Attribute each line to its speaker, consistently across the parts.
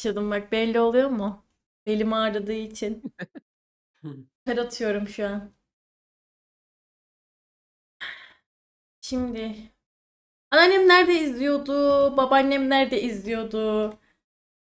Speaker 1: başladım bak belli oluyor mu? Belim ağrıdığı için. Ter atıyorum şu an. Şimdi anneannem nerede izliyordu? Babaannem nerede izliyordu?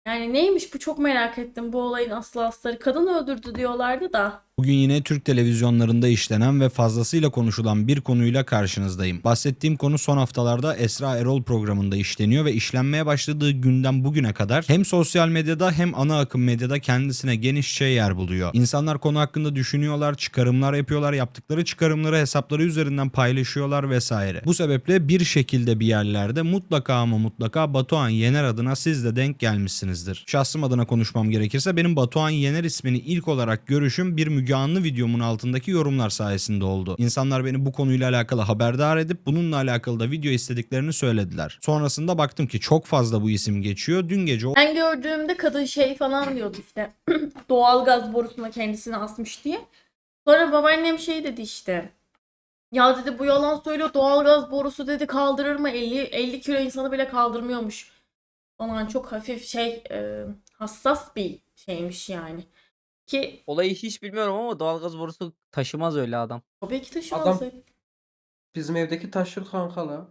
Speaker 1: Yani neymiş bu çok merak ettim bu olayın aslı asları. Kadın öldürdü diyorlardı da.
Speaker 2: Bugün yine Türk televizyonlarında işlenen ve fazlasıyla konuşulan bir konuyla karşınızdayım. Bahsettiğim konu son haftalarda Esra Erol programında işleniyor ve işlenmeye başladığı günden bugüne kadar hem sosyal medyada hem ana akım medyada kendisine genişçe yer buluyor. İnsanlar konu hakkında düşünüyorlar, çıkarımlar yapıyorlar, yaptıkları çıkarımları hesapları üzerinden paylaşıyorlar vesaire. Bu sebeple bir şekilde bir yerlerde mutlaka ama mutlaka Batuhan Yener adına siz de denk gelmişsinizdir. Şahsım adına konuşmam gerekirse benim Batuhan Yener ismini ilk olarak görüşüm bir Müge Anlı videomun altındaki yorumlar sayesinde oldu. İnsanlar beni bu konuyla alakalı haberdar edip bununla alakalı da video istediklerini söylediler. Sonrasında baktım ki çok fazla bu isim geçiyor. Dün gece o
Speaker 1: Ben gördüğümde kadın şey falan diyordu işte. Doğalgaz borusuna kendisini asmış diye. Sonra babaannem şey dedi işte. Ya dedi bu yalan söylüyor. Doğalgaz borusu dedi kaldırır mı? 50 50 kilo insanı bile kaldırmıyormuş. Falan çok hafif şey e, hassas bir şeymiş yani. Ki
Speaker 3: Olayı hiç bilmiyorum ama doğalgaz borusu taşımaz öyle adam.
Speaker 1: tabii ki taşımaz.
Speaker 4: Adam- Bizim evdeki taşır kanka la.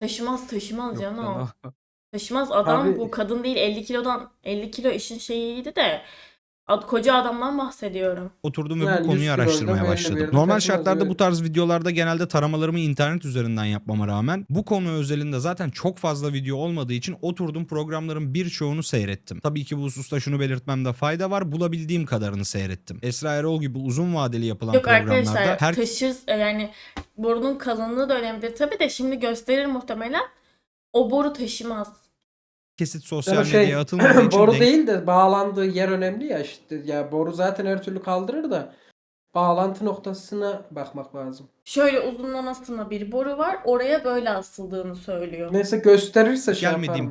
Speaker 1: Taşımaz taşımaz
Speaker 3: Yok
Speaker 1: canım.
Speaker 3: lan o.
Speaker 1: Taşımaz adam
Speaker 4: Abi-
Speaker 1: bu kadın değil 50 kilodan 50 kilo işin şeyiydi de ad, koca adamdan bahsediyorum.
Speaker 2: oturdum ve
Speaker 4: Yani
Speaker 2: bu
Speaker 4: 100
Speaker 2: konuyu araştırmaya başladım.
Speaker 4: bir
Speaker 2: Normal şartlarda
Speaker 4: evet.
Speaker 2: bu tarz videolarda genelde taramalarımı internet üzerinden yapmama rağmen bu konu özelinde zaten çok fazla video olmadığı için oturdum programların birçoğunu seyrettim. Tabii ki bu hususta şunu belirtmemde fayda var. Bulabildiğim kadarını seyrettim. Esra Erol gibi uzun vadeli yapılan
Speaker 1: Yok
Speaker 2: programlarda
Speaker 1: arkadaşlar
Speaker 2: her
Speaker 1: taşır e, yani borunun kalınlığı da önemlidir. Tabii de şimdi gösterir muhtemelen. O boru taşımaz.
Speaker 2: Kesit sosyal
Speaker 4: şey
Speaker 2: medyaya atılmadığı için
Speaker 4: boru
Speaker 2: denk-
Speaker 4: değil de bağlandığı yer önemli ya işte. Ya boru zaten her türlü kaldırır da bağlantı noktasına bakmak lazım.
Speaker 1: Şöyle uzunlamasına bir boru var. Oraya böyle asıldığını söylüyor.
Speaker 4: Neyse gösterirse şey
Speaker 2: gelmediğim
Speaker 4: yaparım.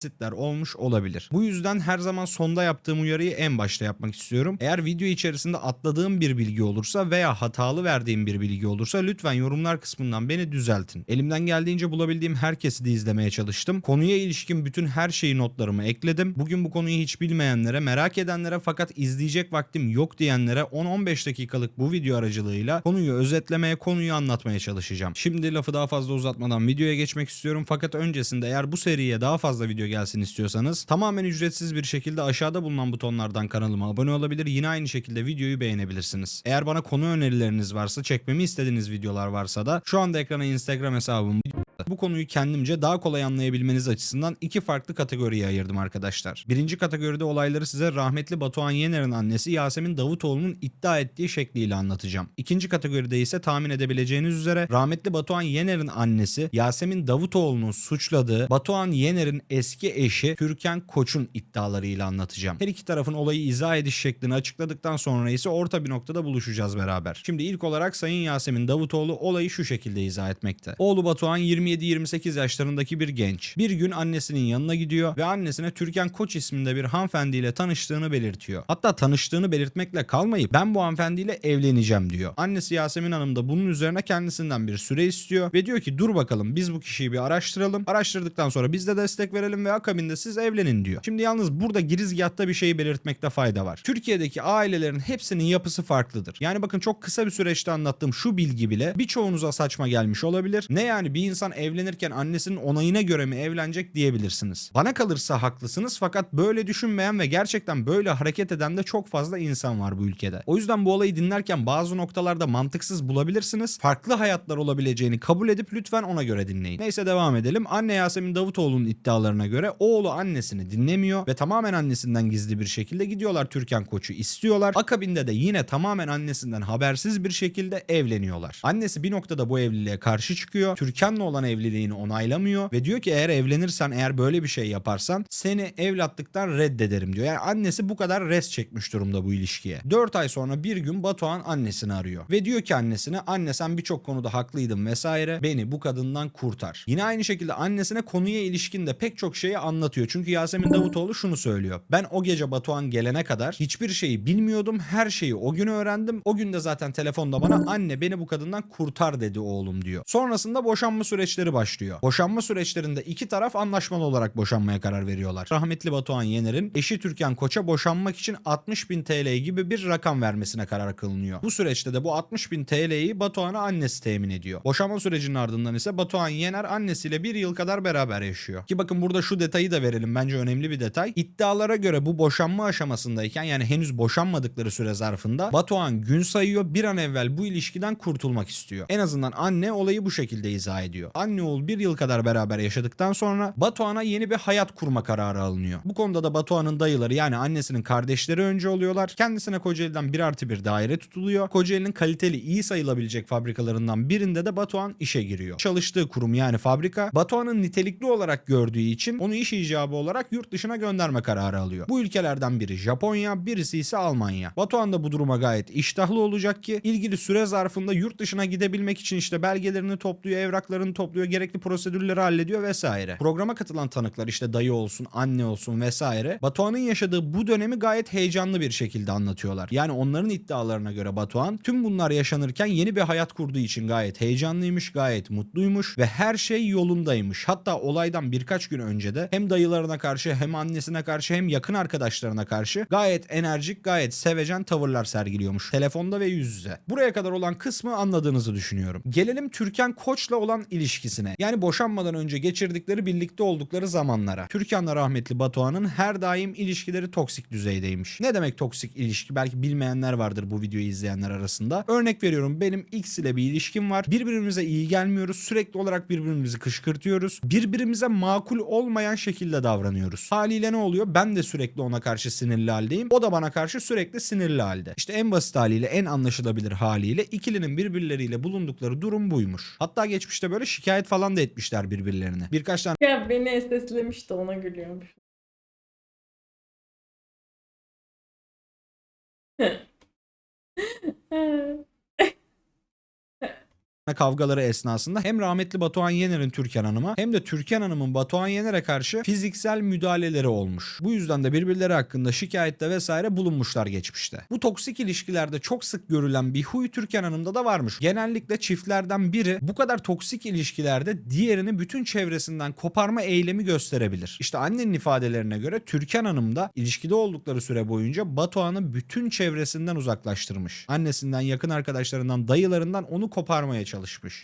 Speaker 2: Kesitler olmuş olabilir. Bu yüzden her zaman sonda yaptığım uyarıyı en başta yapmak istiyorum. Eğer video içerisinde atladığım bir bilgi olursa veya hatalı verdiğim bir bilgi olursa lütfen yorumlar kısmından beni düzeltin. Elimden geldiğince bulabildiğim herkesi de izlemeye çalıştım. Konuya ilişkin bütün her şeyi notlarıma ekledim. Bugün bu konuyu hiç bilmeyenlere, merak edenlere fakat izleyecek vaktim yok diyenlere 10-15 dakikalık bu video aracılığıyla konuyu özetlemeye, konuyu anlatmaya çalışacağım. Şimdi lafı daha fazla uzatmadan videoya geçmek istiyorum fakat öncesinde eğer bu seriye daha fazla video gelsin istiyorsanız tamamen ücretsiz bir şekilde aşağıda bulunan butonlardan kanalıma abone olabilir. Yine aynı şekilde videoyu beğenebilirsiniz. Eğer bana konu önerileriniz varsa, çekmemi istediğiniz videolar varsa da şu anda ekrana Instagram hesabım bu konuyu kendimce daha kolay anlayabilmeniz açısından iki farklı kategoriye ayırdım arkadaşlar. Birinci kategoride olayları size rahmetli Batuhan Yener'in annesi Yasemin Davutoğlu'nun iddia ettiği şekliyle anlatacağım. İkinci kategoride ise tahmin edebileceğiniz üzere rahmetli Batuhan Yener'in annesi Yasemin Davutoğlu'nun suçladığı Batuhan Yener'in eski eşi Türkan Koç'un iddialarıyla anlatacağım. Her iki tarafın olayı izah ediş şeklini açıkladıktan sonra ise orta bir noktada buluşacağız beraber. Şimdi ilk olarak Sayın Yasemin Davutoğlu olayı şu şekilde izah etmekte. Oğlu Batuhan 27-28 yaşlarındaki bir genç. Bir gün annesinin yanına gidiyor ve annesine Türkan Koç isminde bir hanımefendiyle tanıştığını belirtiyor. Hatta tanıştığını belirtmekle kalmayıp ben bu hanımefendiyle evleneceğim diyor. Annesi Yasemin Hanım da bunun üzerine kendisinden bir süre istiyor ve diyor ki dur bakalım biz bu kişiyi bir araştıralım. Araştırdıktan sonra biz de destek verelim ve akabinde siz evlenin diyor. Şimdi yalnız burada girizgahta bir şeyi belirtmekte fayda var. Türkiye'deki ailelerin hepsinin yapısı farklıdır. Yani bakın çok kısa bir süreçte anlattığım şu bilgi bile birçoğunuza saçma gelmiş olabilir. Ne yani bir insan evlenirken annesinin onayına göre mi evlenecek diyebilirsiniz. Bana kalırsa haklısınız fakat böyle düşünmeyen ve gerçekten böyle hareket eden de çok fazla insan var bu ülkede. O yüzden bu olayı dinlerken bazı noktalarda mantıksız bulabilirsiniz. Farklı hayatlar olabileceğini kabul edip lütfen ona göre dinleyin. Neyse devam edelim. Anne Yasemin Davutoğlu'nun iddialarına göre oğlu annesini dinlemiyor ve tamamen annesinden gizli bir şekilde gidiyorlar Türkan Koç'u istiyorlar. Akabinde de yine tamamen annesinden habersiz bir şekilde evleniyorlar. Annesi bir noktada bu evliliğe karşı çıkıyor. Türkan'la olan evliliğini onaylamıyor ve diyor ki eğer evlenirsen eğer böyle bir şey yaparsan seni evlatlıktan reddederim diyor. Yani annesi bu kadar res çekmiş durumda bu ilişkiye. 4 ay sonra bir gün Batuhan annesini arıyor ve diyor ki annesine anne sen birçok konuda haklıydın vesaire beni bu kadından kurtar. Yine aynı şekilde annesine konuya ilişkin de pek çok şeyi anlatıyor. Çünkü Yasemin Davutoğlu şunu söylüyor. Ben o gece Batuhan gelene kadar hiçbir şeyi bilmiyordum. Her şeyi o gün öğrendim. O gün de zaten telefonda bana anne beni bu kadından kurtar dedi oğlum diyor. Sonrasında boşanma süreçleri süreçleri başlıyor. Boşanma süreçlerinde iki taraf anlaşmalı olarak boşanmaya karar veriyorlar. Rahmetli Batuhan Yener'in eşi Türkan Koç'a boşanmak için 60 bin TL gibi bir rakam vermesine karar kılınıyor. Bu süreçte de bu 60 bin TL'yi Batuhan'a annesi temin ediyor. Boşanma sürecinin ardından ise Batuhan Yener annesiyle bir yıl kadar beraber yaşıyor. Ki bakın burada şu detayı da verelim bence önemli bir detay. İddialara göre bu boşanma aşamasındayken yani henüz boşanmadıkları süre zarfında Batuhan gün sayıyor bir an evvel bu ilişkiden kurtulmak istiyor. En azından anne olayı bu şekilde izah ediyor. Anne oğul bir yıl kadar beraber yaşadıktan sonra Batuhan'a yeni bir hayat kurma kararı alınıyor. Bu konuda da Batuhan'ın dayıları yani annesinin kardeşleri önce oluyorlar. Kendisine Kocaeli'den bir artı bir daire tutuluyor. Kocaeli'nin kaliteli iyi sayılabilecek fabrikalarından birinde de Batuhan işe giriyor. Çalıştığı kurum yani fabrika Batuhan'ın nitelikli olarak gördüğü için onu iş icabı olarak yurt dışına gönderme kararı alıyor. Bu ülkelerden biri Japonya, birisi ise Almanya. Batuhan da bu duruma gayet iştahlı olacak ki ilgili süre zarfında yurt dışına gidebilmek için işte belgelerini topluyor, evraklarını topluyor, gerekli prosedürleri hallediyor vesaire. Programa katılan tanıklar işte dayı olsun, anne olsun vesaire Batuhan'ın yaşadığı bu dönemi gayet heyecanlı bir şekilde anlatıyorlar. Yani onların iddialarına göre Batuhan tüm bunlar yaşanırken yeni bir hayat kurduğu için gayet heyecanlıymış, gayet mutluymuş ve her şey yolundaymış. Hatta olaydan birkaç gün önce de hem dayılarına karşı hem annesine karşı hem yakın arkadaşlarına karşı gayet enerjik, gayet sevecen tavırlar sergiliyormuş. Telefonda ve yüz yüze. Buraya kadar olan kısmı anladığınızı düşünüyorum. Gelelim Türkan Koç'la olan ilişkisine. Yani boşanmadan önce geçirdikleri birlikte oldukları zamanlara. Türkan'la rahmetli Batuhan'ın her daim ilişkileri toksik düzeydeymiş. Ne demek toksik ilişki? Belki bilmeyenler vardır bu videoyu izleyenler arasında. Örnek veriyorum benim X ile bir ilişkim var. Birbirimize iyi gelmiyoruz. Sürekli olarak birbirimizi kışkırtıyoruz. Birbirimize makul olmayan şekilde davranıyoruz. Haliyle ne oluyor? Ben de sürekli ona karşı sinirli haldeyim. O da bana karşı sürekli sinirli halde. İşte en basit haliyle en anlaşılabilir haliyle ikilinin birbirleriyle bulundukları durum buymuş. Hatta geçmişte böyle şikayet falan da etmişler birbirlerine. Birkaç tane
Speaker 1: Ya beni seslemiş de ona gülüyorum.
Speaker 2: Kavgaları esnasında hem rahmetli Batuhan Yener'in Türkan Hanım'a hem de Türkan Hanım'ın Batuhan Yener'e karşı fiziksel müdahaleleri olmuş. Bu yüzden de birbirleri hakkında şikayette vesaire bulunmuşlar geçmişte. Bu toksik ilişkilerde çok sık görülen bir huy Türkan Hanım'da da varmış. Genellikle çiftlerden biri bu kadar toksik ilişkilerde diğerini bütün çevresinden koparma eylemi gösterebilir. İşte annenin ifadelerine göre Türkan Hanım da ilişkide oldukları süre boyunca Batuhan'ı bütün çevresinden uzaklaştırmış. Annesinden, yakın arkadaşlarından, dayılarından onu koparmaya çalışmış.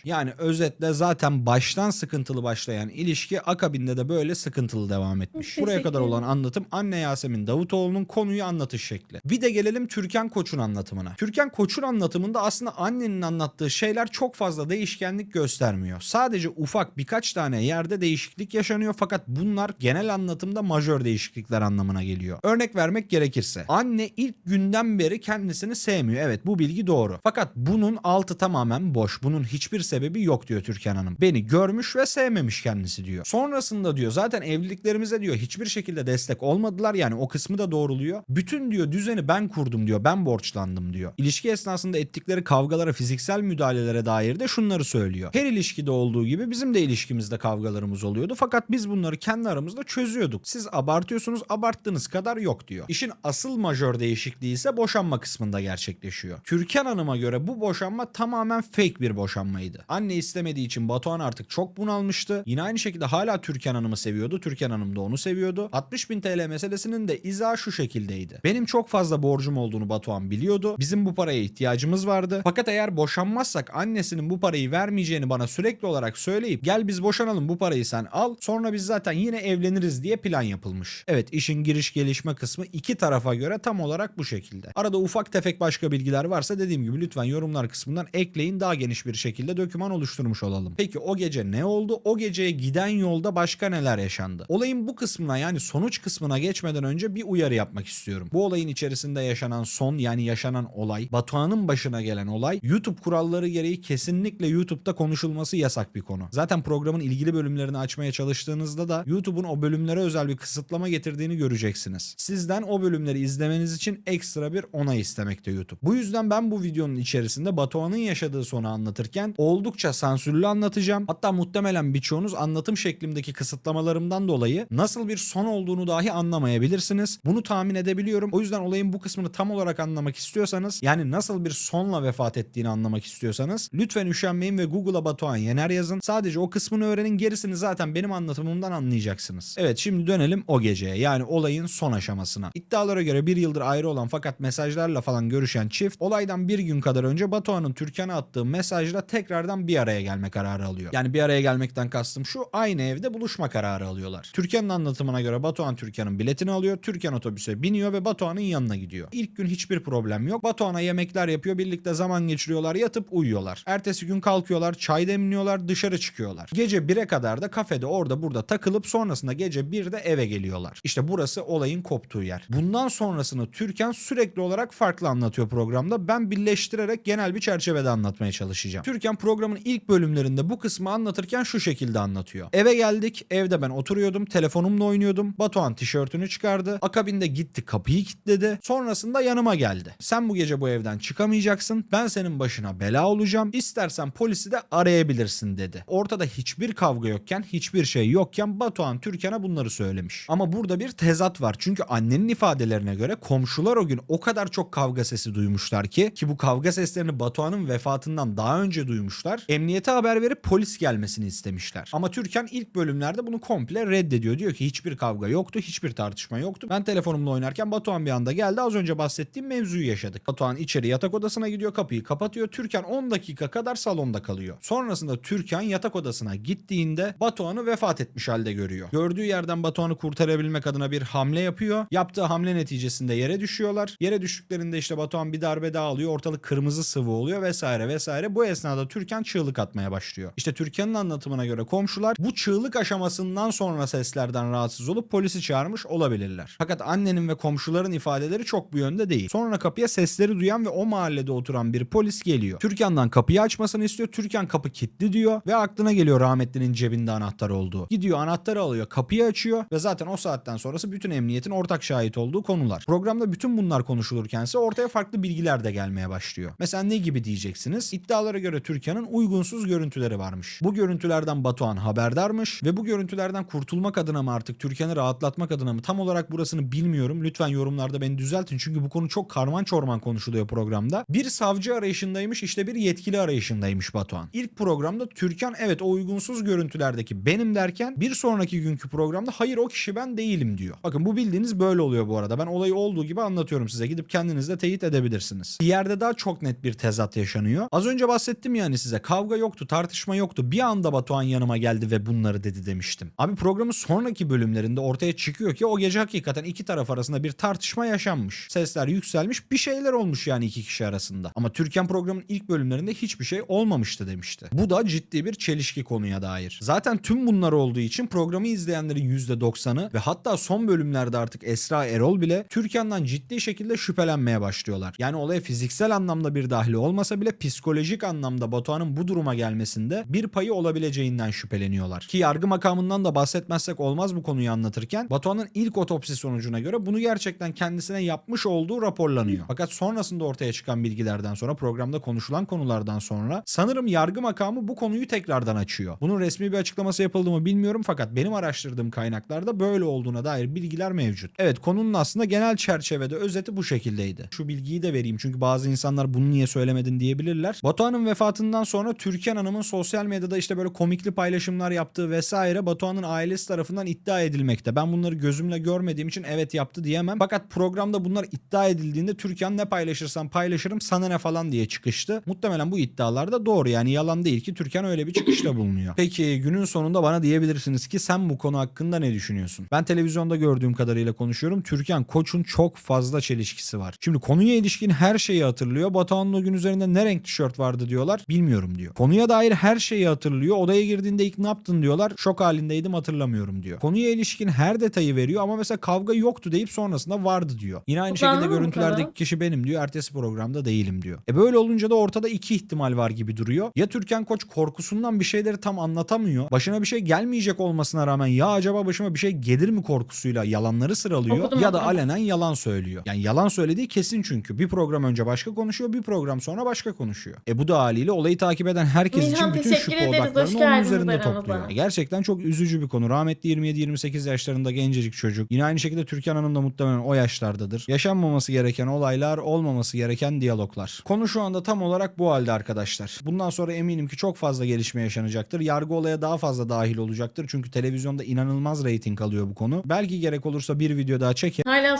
Speaker 2: Yani özetle zaten baştan sıkıntılı başlayan ilişki akabinde de böyle sıkıntılı devam etmiş. Buraya kadar olan anlatım anne Yasemin Davutoğlu'nun konuyu anlatış şekli. Bir de gelelim Türkan Koç'un anlatımına. Türkan Koç'un anlatımında aslında annenin anlattığı şeyler çok fazla değişkenlik göstermiyor. Sadece ufak birkaç tane yerde değişiklik yaşanıyor fakat bunlar genel anlatımda majör değişiklikler anlamına geliyor. Örnek vermek gerekirse anne ilk günden beri kendisini sevmiyor. Evet bu bilgi doğru. Fakat bunun altı tamamen boş. Bunun hiçbir sebebi yok diyor Türkan Hanım. Beni görmüş ve sevmemiş kendisi diyor. Sonrasında diyor zaten evliliklerimize diyor hiçbir şekilde destek olmadılar. Yani o kısmı da doğruluyor. Bütün diyor düzeni ben kurdum diyor. Ben borçlandım diyor. İlişki esnasında ettikleri kavgalara, fiziksel müdahalelere dair de şunları söylüyor. Her ilişkide olduğu gibi bizim de ilişkimizde kavgalarımız oluyordu. Fakat biz bunları kendi aramızda çözüyorduk. Siz abartıyorsunuz, abarttığınız kadar yok diyor. İşin asıl majör değişikliği ise boşanma kısmında gerçekleşiyor. Türkan Hanım'a göre bu boşanma tamamen fake bir boşanmaydı. Anne istemediği için Batuhan artık çok bunalmıştı. Yine aynı şekilde hala Türkan Hanım'ı seviyordu. Türkan Hanım da onu seviyordu. 60 bin TL meselesinin de izahı şu şekildeydi. Benim çok fazla borcum olduğunu Batuhan biliyordu. Bizim bu paraya ihtiyacımız vardı. Fakat eğer boşanmazsak annesinin bu parayı vermeyeceğini bana sürekli olarak söyleyip gel biz boşanalım bu parayı sen al sonra biz zaten yine evleniriz diye plan yapılmış. Evet işin giriş gelişme kısmı iki tarafa göre tam olarak bu şekilde. Arada ufak tefek başka bilgiler varsa dediğim gibi lütfen yorumlar kısmından ekleyin daha geniş bir şekilde döküman oluşturmuş olalım. Peki o gece ne oldu? O geceye giden yolda başka neler yaşandı? Olayın bu kısmına yani sonuç kısmına geçmeden önce bir uyarı yapmak istiyorum. Bu olayın içerisinde yaşanan son yani yaşanan olay, Batuhan'ın başına gelen olay YouTube kuralları gereği kesinlikle YouTube'da konuşulması yasak bir konu. Zaten programın ilgili bölümlerini açmaya çalıştığınızda da YouTube'un o bölümlere özel bir kısıtlama getirdiğini göreceksiniz. Sizden o bölümleri izlemeniz için ekstra bir onay istemekte YouTube. Bu yüzden ben bu videonun içerisinde Batuhan'ın yaşadığı sonu anlatırken anlatırken oldukça sansürlü anlatacağım. Hatta muhtemelen birçoğunuz anlatım şeklimdeki kısıtlamalarımdan dolayı nasıl bir son olduğunu dahi anlamayabilirsiniz. Bunu tahmin edebiliyorum. O yüzden olayın bu kısmını tam olarak anlamak istiyorsanız yani nasıl bir sonla vefat ettiğini anlamak istiyorsanız lütfen üşenmeyin ve Google'a Batuhan Yener yazın. Sadece o kısmını öğrenin gerisini zaten benim anlatımımdan anlayacaksınız. Evet şimdi dönelim o geceye yani olayın son aşamasına. İddialara göre bir yıldır ayrı olan fakat mesajlarla falan görüşen çift olaydan bir gün kadar önce Batuhan'ın Türkan'a attığı mesajla tekrardan bir araya gelme kararı alıyor. Yani bir araya gelmekten kastım şu aynı evde buluşma kararı alıyorlar. Türkan'ın anlatımına göre Batuhan Türkan'ın biletini alıyor. Türkan otobüse biniyor ve Batuhan'ın yanına gidiyor. İlk gün hiçbir problem yok. Batuhan'a yemekler yapıyor. Birlikte zaman geçiriyorlar. Yatıp uyuyorlar. Ertesi gün kalkıyorlar. Çay demliyorlar. Dışarı çıkıyorlar. Gece 1'e kadar da kafede orada burada takılıp sonrasında gece 1'de eve geliyorlar. İşte burası olayın koptuğu yer. Bundan sonrasını Türkan sürekli olarak farklı anlatıyor programda. Ben birleştirerek genel bir çerçevede anlatmaya çalışacağım. Türkan programın ilk bölümlerinde bu kısmı anlatırken şu şekilde anlatıyor. Eve geldik. Evde ben oturuyordum. Telefonumla oynuyordum. Batuhan tişörtünü çıkardı. Akabinde gitti kapıyı kilitledi. Sonrasında yanıma geldi. Sen bu gece bu evden çıkamayacaksın. Ben senin başına bela olacağım. İstersen polisi de arayabilirsin dedi. Ortada hiçbir kavga yokken, hiçbir şey yokken Batuhan Türkan'a bunları söylemiş. Ama burada bir tezat var. Çünkü annenin ifadelerine göre komşular o gün o kadar çok kavga sesi duymuşlar ki ki bu kavga seslerini Batuhan'ın vefatından daha önce duymuşlar. Emniyete haber verip polis gelmesini istemişler. Ama Türkan ilk bölümlerde bunu komple reddediyor. Diyor ki hiçbir kavga yoktu, hiçbir tartışma yoktu. Ben telefonumla oynarken Batuhan bir anda geldi. Az önce bahsettiğim mevzuyu yaşadık. Batuhan içeri yatak odasına gidiyor, kapıyı kapatıyor. Türkan 10 dakika kadar salonda kalıyor. Sonrasında Türkan yatak odasına gittiğinde Batuhan'ı vefat etmiş halde görüyor. Gördüğü yerden Batuhan'ı kurtarabilmek adına bir hamle yapıyor. Yaptığı hamle neticesinde yere düşüyorlar. Yere düştüklerinde işte Batuhan bir darbe daha alıyor. Ortalık kırmızı sıvı oluyor vesaire vesaire. Bu esnada Türkan çığlık atmaya başlıyor. İşte Türkan'ın anlatımına göre komşular bu çığlık aşamasından sonra seslerden rahatsız olup polisi çağırmış olabilirler. Fakat annenin ve komşuların ifadeleri çok bu yönde değil. Sonra kapıya sesleri duyan ve o mahallede oturan bir polis geliyor. Türkan'dan kapıyı açmasını istiyor. Türkan kapı kilitli diyor ve aklına geliyor rahmetlinin cebinde anahtar olduğu. Gidiyor anahtarı alıyor, kapıyı açıyor ve zaten o saatten sonrası bütün emniyetin ortak şahit olduğu konular. Programda bütün bunlar konuşulurken ise ortaya farklı bilgiler de gelmeye başlıyor. Mesela ne gibi diyeceksiniz? İddialara göre Türkan'ın uygunsuz görüntüleri varmış. Bu görüntülerden Batuhan haberdarmış ve bu görüntülerden kurtulmak adına mı artık Türkan'ı rahatlatmak adına mı tam olarak burasını bilmiyorum. Lütfen yorumlarda beni düzeltin çünkü bu konu çok karman çorman konuşuluyor programda. Bir savcı arayışındaymış işte bir yetkili arayışındaymış Batuhan. İlk programda Türkan evet o uygunsuz görüntülerdeki benim derken bir sonraki günkü programda hayır o kişi ben değilim diyor. Bakın bu bildiğiniz böyle oluyor bu arada. Ben olayı olduğu gibi anlatıyorum size. Gidip kendiniz de teyit edebilirsiniz. Bir yerde daha çok net bir tezat yaşanıyor. Az önce bahsettim yani size. Kavga yoktu, tartışma yoktu. Bir anda Batuhan yanıma geldi ve bunları dedi demiştim. Abi programın sonraki bölümlerinde ortaya çıkıyor ki o gece hakikaten iki taraf arasında bir tartışma yaşanmış. Sesler yükselmiş, bir şeyler olmuş yani iki kişi arasında. Ama Türkan programın ilk bölümlerinde hiçbir şey olmamıştı demişti. Bu da ciddi bir çelişki konuya dair. Zaten tüm bunlar olduğu için programı izleyenlerin %90'ı ve hatta son bölümlerde artık Esra Erol bile Türkan'dan ciddi şekilde şüphelenmeye başlıyorlar. Yani olaya fiziksel anlamda bir dahli olmasa bile psikolojik anlamda Batuhan'ın bu duruma gelmesinde bir payı olabileceğinden şüpheleniyorlar. Ki yargı makamından da bahsetmezsek olmaz bu konuyu anlatırken Batuhan'ın ilk otopsi sonucuna göre bunu gerçekten kendisine yapmış olduğu raporlanıyor. Fakat sonrasında ortaya çıkan bilgilerden sonra programda konuşulan konulardan sonra sanırım yargı makamı bu konuyu tekrardan açıyor. Bunun resmi bir açıklaması yapıldı mı bilmiyorum fakat benim araştırdığım kaynaklarda böyle olduğuna dair bilgiler mevcut. Evet konunun aslında genel çerçevede özeti bu şekildeydi. Şu bilgiyi de vereyim çünkü bazı insanlar bunu niye söylemedin diyebilirler. Batuhan'ın vefatından sonra Türkan Hanım'ın sosyal medyada işte böyle komikli paylaşımlar yaptığı vesaire Batuhan'ın ailesi tarafından iddia edilmekte. Ben bunları gözümle görmediğim için evet yaptı diyemem. Fakat programda bunlar iddia edildiğinde Türkan ne paylaşırsam paylaşırım sana ne falan diye çıkıştı. Muhtemelen bu iddialar da doğru yani yalan değil ki Türkan öyle bir çıkışta bulunuyor. Peki günün sonunda bana diyebilirsiniz ki sen bu konu hakkında ne düşünüyorsun? Ben televizyonda gördüğüm kadarıyla konuşuyorum. Türkan Koç'un çok fazla çelişkisi var. Şimdi konuya ilişkin her şeyi hatırlıyor. Batuhan'ın o gün üzerinde ne renk tişört vardı diyorlar. Bilmiyorum diyor. Konuya dair her şeyi hatırlıyor. Odaya girdiğinde ilk ne yaptın diyorlar. Şok halindeydim hatırlamıyorum diyor. Konuya ilişkin her detayı veriyor ama mesela kavga yoktu deyip sonrasında vardı diyor. Yine aynı
Speaker 1: Bu
Speaker 2: şekilde görüntülerdeki kişi benim diyor. Ertesi programda değilim diyor. E böyle olunca da ortada iki ihtimal var gibi duruyor. Ya Türkan Koç korkusundan bir şeyleri tam anlatamıyor. Başına bir şey gelmeyecek olmasına rağmen ya acaba başıma bir şey gelir mi korkusuyla yalanları sıralıyor
Speaker 1: Okudum,
Speaker 2: ya da
Speaker 1: okudum.
Speaker 2: alenen yalan söylüyor. Yani yalan söylediği kesin çünkü. Bir program önce başka konuşuyor, bir program sonra başka konuşuyor. E bu da haliyle olayı takip eden herkes
Speaker 1: Milhan,
Speaker 2: için bütün şüphe odaklarını onun üzerinde
Speaker 1: aramıza.
Speaker 2: topluyor. Gerçekten çok üzücü bir konu. Rahmetli 27-28 yaşlarında gencecik çocuk. Yine aynı şekilde Türkan Hanım da muhtemelen o yaşlardadır. Yaşanmaması gereken olaylar, olmaması gereken diyaloglar. Konu şu anda tam olarak bu halde arkadaşlar. Bundan sonra eminim ki çok fazla gelişme yaşanacaktır. Yargı olaya daha fazla dahil olacaktır. Çünkü televizyonda inanılmaz reyting alıyor bu konu. Belki gerek olursa bir video daha çeker.
Speaker 1: Hala